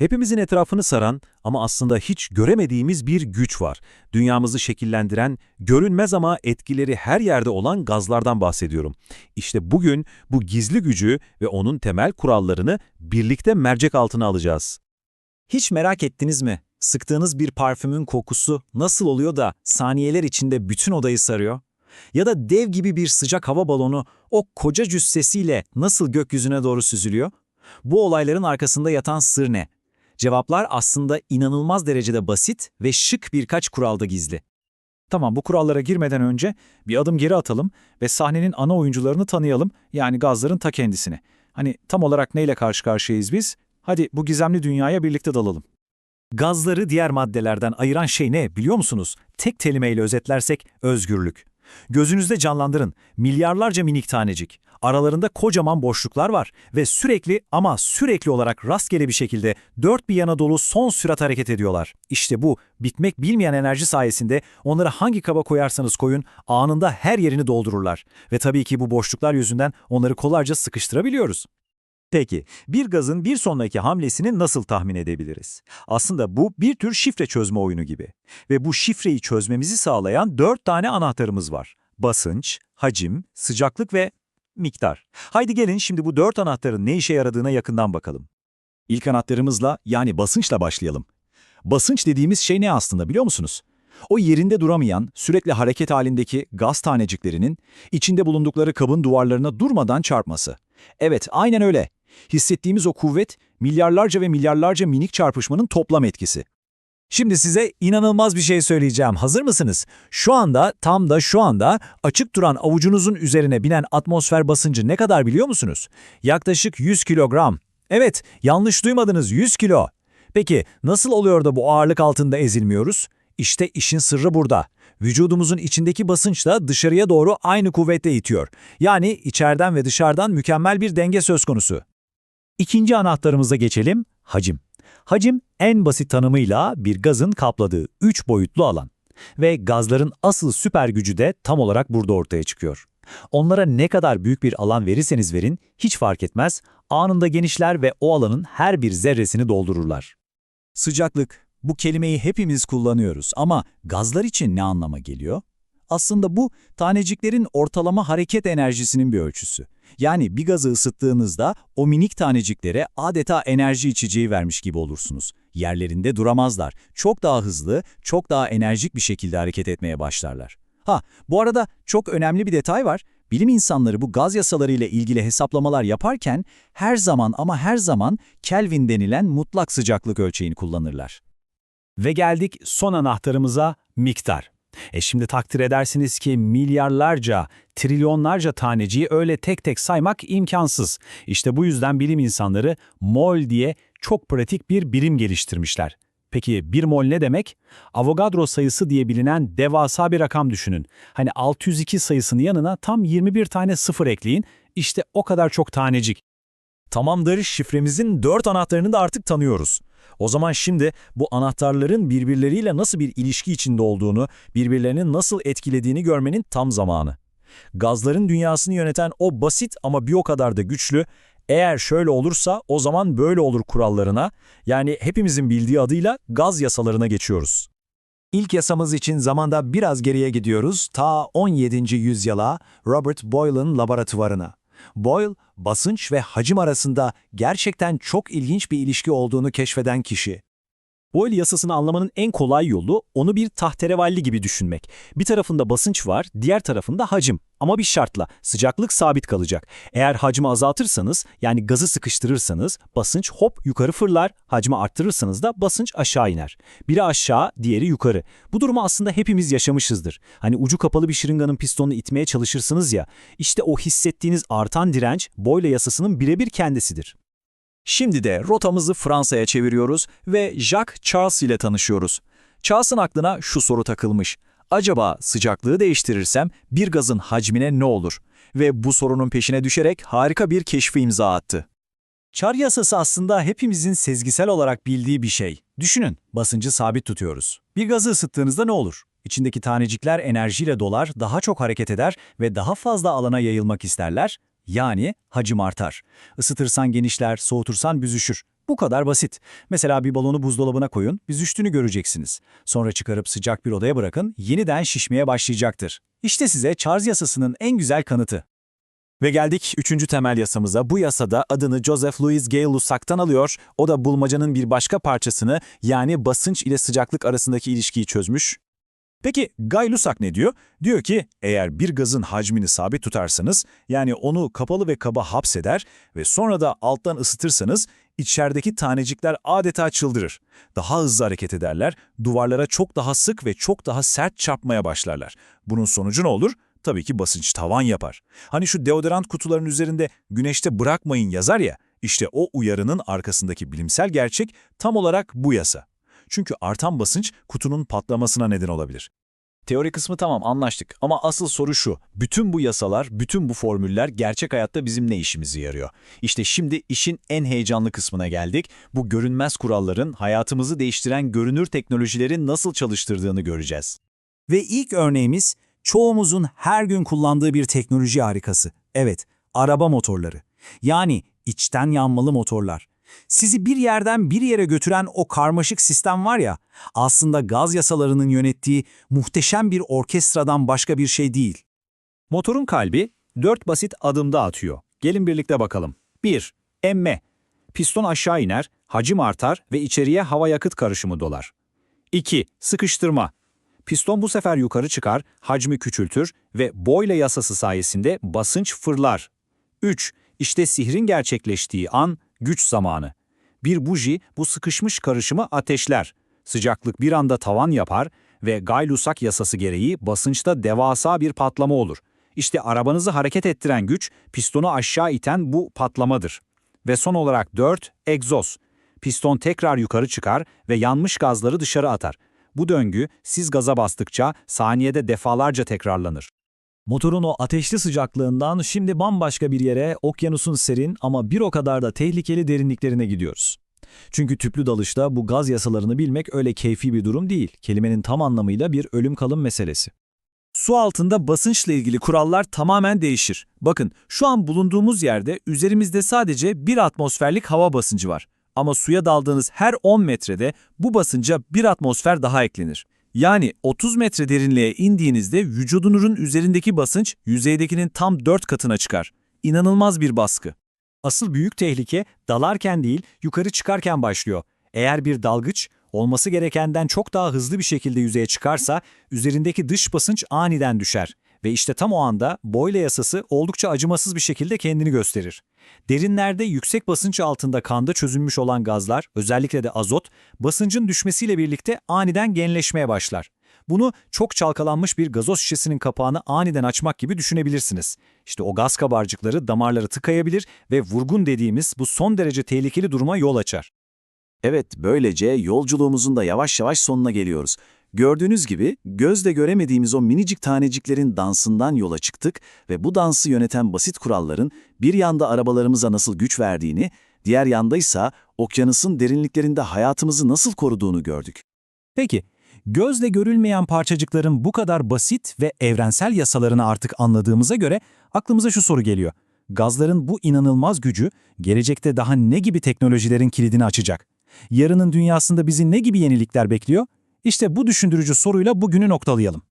Hepimizin etrafını saran ama aslında hiç göremediğimiz bir güç var. Dünyamızı şekillendiren, görünmez ama etkileri her yerde olan gazlardan bahsediyorum. İşte bugün bu gizli gücü ve onun temel kurallarını birlikte mercek altına alacağız. Hiç merak ettiniz mi? Sıktığınız bir parfümün kokusu nasıl oluyor da saniyeler içinde bütün odayı sarıyor? Ya da dev gibi bir sıcak hava balonu o koca cüssesiyle nasıl gökyüzüne doğru süzülüyor? Bu olayların arkasında yatan sır ne? Cevaplar aslında inanılmaz derecede basit ve şık birkaç kuralda gizli. Tamam bu kurallara girmeden önce bir adım geri atalım ve sahnenin ana oyuncularını tanıyalım yani gazların ta kendisini. Hani tam olarak neyle karşı karşıyayız biz? Hadi bu gizemli dünyaya birlikte dalalım. Gazları diğer maddelerden ayıran şey ne biliyor musunuz? Tek kelimeyle özetlersek özgürlük. Gözünüzde canlandırın milyarlarca minik tanecik. Aralarında kocaman boşluklar var ve sürekli ama sürekli olarak rastgele bir şekilde dört bir yana dolu son sürat hareket ediyorlar. İşte bu bitmek bilmeyen enerji sayesinde onları hangi kaba koyarsanız koyun anında her yerini doldururlar. Ve tabii ki bu boşluklar yüzünden onları kolayca sıkıştırabiliyoruz. Peki, bir gazın bir sonraki hamlesini nasıl tahmin edebiliriz? Aslında bu bir tür şifre çözme oyunu gibi. Ve bu şifreyi çözmemizi sağlayan dört tane anahtarımız var. Basınç, hacim, sıcaklık ve miktar. Haydi gelin şimdi bu dört anahtarın ne işe yaradığına yakından bakalım. İlk anahtarımızla yani basınçla başlayalım. Basınç dediğimiz şey ne aslında biliyor musunuz? O yerinde duramayan, sürekli hareket halindeki gaz taneciklerinin içinde bulundukları kabın duvarlarına durmadan çarpması. Evet, aynen öyle. Hissettiğimiz o kuvvet, milyarlarca ve milyarlarca minik çarpışmanın toplam etkisi. Şimdi size inanılmaz bir şey söyleyeceğim. Hazır mısınız? Şu anda, tam da şu anda açık duran avucunuzun üzerine binen atmosfer basıncı ne kadar biliyor musunuz? Yaklaşık 100 kilogram. Evet, yanlış duymadınız 100 kilo. Peki nasıl oluyor da bu ağırlık altında ezilmiyoruz? İşte işin sırrı burada. Vücudumuzun içindeki basınç da dışarıya doğru aynı kuvvetle itiyor. Yani içeriden ve dışarıdan mükemmel bir denge söz konusu. İkinci anahtarımıza geçelim, hacim. Hacim en basit tanımıyla bir gazın kapladığı üç boyutlu alan. Ve gazların asıl süper gücü de tam olarak burada ortaya çıkıyor. Onlara ne kadar büyük bir alan verirseniz verin hiç fark etmez, anında genişler ve o alanın her bir zerresini doldururlar. Sıcaklık, bu kelimeyi hepimiz kullanıyoruz ama gazlar için ne anlama geliyor? Aslında bu taneciklerin ortalama hareket enerjisinin bir ölçüsü. Yani bir gazı ısıttığınızda o minik taneciklere adeta enerji içeceği vermiş gibi olursunuz. Yerlerinde duramazlar. Çok daha hızlı, çok daha enerjik bir şekilde hareket etmeye başlarlar. Ha, bu arada çok önemli bir detay var. Bilim insanları bu gaz yasaları ile ilgili hesaplamalar yaparken her zaman ama her zaman Kelvin denilen mutlak sıcaklık ölçeğini kullanırlar. Ve geldik son anahtarımıza miktar. E şimdi takdir edersiniz ki milyarlarca, trilyonlarca taneciyi öyle tek tek saymak imkansız. İşte bu yüzden bilim insanları mol diye çok pratik bir birim geliştirmişler. Peki bir mol ne demek? Avogadro sayısı diye bilinen devasa bir rakam düşünün. Hani 602 sayısının yanına tam 21 tane sıfır ekleyin. İşte o kadar çok tanecik. Tamamdır, şifremizin dört anahtarını da artık tanıyoruz. O zaman şimdi bu anahtarların birbirleriyle nasıl bir ilişki içinde olduğunu, birbirlerini nasıl etkilediğini görmenin tam zamanı. Gazların dünyasını yöneten o basit ama bir o kadar da güçlü, eğer şöyle olursa o zaman böyle olur kurallarına, yani hepimizin bildiği adıyla gaz yasalarına geçiyoruz. İlk yasamız için zamanda biraz geriye gidiyoruz, ta 17. yüzyıla Robert Boyle'ın laboratuvarına. Boyle, basınç ve hacim arasında gerçekten çok ilginç bir ilişki olduğunu keşfeden kişi. Boyle yasasını anlamanın en kolay yolu onu bir tahterevalli gibi düşünmek. Bir tarafında basınç var, diğer tarafında hacim. Ama bir şartla, sıcaklık sabit kalacak. Eğer hacmi azaltırsanız, yani gazı sıkıştırırsanız, basınç hop yukarı fırlar, hacmi arttırırsanız da basınç aşağı iner. Biri aşağı, diğeri yukarı. Bu durumu aslında hepimiz yaşamışızdır. Hani ucu kapalı bir şırınganın pistonunu itmeye çalışırsınız ya, işte o hissettiğiniz artan direnç, Boyle yasasının birebir kendisidir. Şimdi de rotamızı Fransa'ya çeviriyoruz ve Jacques Charles ile tanışıyoruz. Charles'ın aklına şu soru takılmış. Acaba sıcaklığı değiştirirsem bir gazın hacmine ne olur? Ve bu sorunun peşine düşerek harika bir keşfi imza attı. Çar yasası aslında hepimizin sezgisel olarak bildiği bir şey. Düşünün, basıncı sabit tutuyoruz. Bir gazı ısıttığınızda ne olur? İçindeki tanecikler enerjiyle dolar, daha çok hareket eder ve daha fazla alana yayılmak isterler. Yani hacim artar. Isıtırsan genişler, soğutursan büzüşür. Bu kadar basit. Mesela bir balonu buzdolabına koyun, büzüştüğünü göreceksiniz. Sonra çıkarıp sıcak bir odaya bırakın, yeniden şişmeye başlayacaktır. İşte size Charles yasasının en güzel kanıtı. Ve geldik üçüncü temel yasamıza. Bu yasada adını Joseph Louis Gay-Lussac'tan alıyor. O da bulmacanın bir başka parçasını yani basınç ile sıcaklık arasındaki ilişkiyi çözmüş. Peki Gay-Lussac ne diyor? Diyor ki eğer bir gazın hacmini sabit tutarsanız yani onu kapalı ve kaba hapseder ve sonra da alttan ısıtırsanız içerideki tanecikler adeta çıldırır. Daha hızlı hareket ederler, duvarlara çok daha sık ve çok daha sert çarpmaya başlarlar. Bunun sonucu ne olur? Tabii ki basınç tavan yapar. Hani şu deodorant kutularının üzerinde güneşte bırakmayın yazar ya, işte o uyarının arkasındaki bilimsel gerçek tam olarak bu yasa. Çünkü artan basınç kutunun patlamasına neden olabilir. Teori kısmı tamam anlaştık ama asıl soru şu. Bütün bu yasalar, bütün bu formüller gerçek hayatta bizim ne işimizi yarıyor? İşte şimdi işin en heyecanlı kısmına geldik. Bu görünmez kuralların hayatımızı değiştiren görünür teknolojileri nasıl çalıştırdığını göreceğiz. Ve ilk örneğimiz çoğumuzun her gün kullandığı bir teknoloji harikası. Evet, araba motorları. Yani içten yanmalı motorlar. Sizi bir yerden bir yere götüren o karmaşık sistem var ya, aslında gaz yasalarının yönettiği muhteşem bir orkestradan başka bir şey değil. Motorun kalbi dört basit adımda atıyor. Gelin birlikte bakalım. 1. Emme. Piston aşağı iner, hacim artar ve içeriye hava yakıt karışımı dolar. 2. Sıkıştırma. Piston bu sefer yukarı çıkar, hacmi küçültür ve Boyle yasası sayesinde basınç fırlar. 3. İşte sihrin gerçekleştiği an güç zamanı. Bir buji bu sıkışmış karışımı ateşler. Sıcaklık bir anda tavan yapar ve Gay-Lussac yasası gereği basınçta devasa bir patlama olur. İşte arabanızı hareket ettiren güç, pistonu aşağı iten bu patlamadır. Ve son olarak 4. Egzoz. Piston tekrar yukarı çıkar ve yanmış gazları dışarı atar. Bu döngü siz gaza bastıkça saniyede defalarca tekrarlanır. Motorun o ateşli sıcaklığından şimdi bambaşka bir yere, okyanusun serin ama bir o kadar da tehlikeli derinliklerine gidiyoruz. Çünkü tüplü dalışta bu gaz yasalarını bilmek öyle keyfi bir durum değil. Kelimenin tam anlamıyla bir ölüm kalım meselesi. Su altında basınçla ilgili kurallar tamamen değişir. Bakın şu an bulunduğumuz yerde üzerimizde sadece bir atmosferlik hava basıncı var. Ama suya daldığınız her 10 metrede bu basınca bir atmosfer daha eklenir. Yani 30 metre derinliğe indiğinizde vücudunuzun üzerindeki basınç yüzeydekinin tam 4 katına çıkar. İnanılmaz bir baskı. Asıl büyük tehlike dalarken değil, yukarı çıkarken başlıyor. Eğer bir dalgıç olması gerekenden çok daha hızlı bir şekilde yüzeye çıkarsa üzerindeki dış basınç aniden düşer. Ve işte tam o anda Boyle yasası oldukça acımasız bir şekilde kendini gösterir. Derinlerde yüksek basınç altında kanda çözülmüş olan gazlar, özellikle de azot, basıncın düşmesiyle birlikte aniden genleşmeye başlar. Bunu çok çalkalanmış bir gazoz şişesinin kapağını aniden açmak gibi düşünebilirsiniz. İşte o gaz kabarcıkları damarları tıkayabilir ve vurgun dediğimiz bu son derece tehlikeli duruma yol açar. Evet, böylece yolculuğumuzun da yavaş yavaş sonuna geliyoruz. Gördüğünüz gibi gözle göremediğimiz o minicik taneciklerin dansından yola çıktık ve bu dansı yöneten basit kuralların bir yanda arabalarımıza nasıl güç verdiğini, diğer yanda ise okyanusun derinliklerinde hayatımızı nasıl koruduğunu gördük. Peki, gözle görülmeyen parçacıkların bu kadar basit ve evrensel yasalarını artık anladığımıza göre aklımıza şu soru geliyor. Gazların bu inanılmaz gücü gelecekte daha ne gibi teknolojilerin kilidini açacak? Yarının dünyasında bizi ne gibi yenilikler bekliyor? İşte bu düşündürücü soruyla bugünü noktalayalım.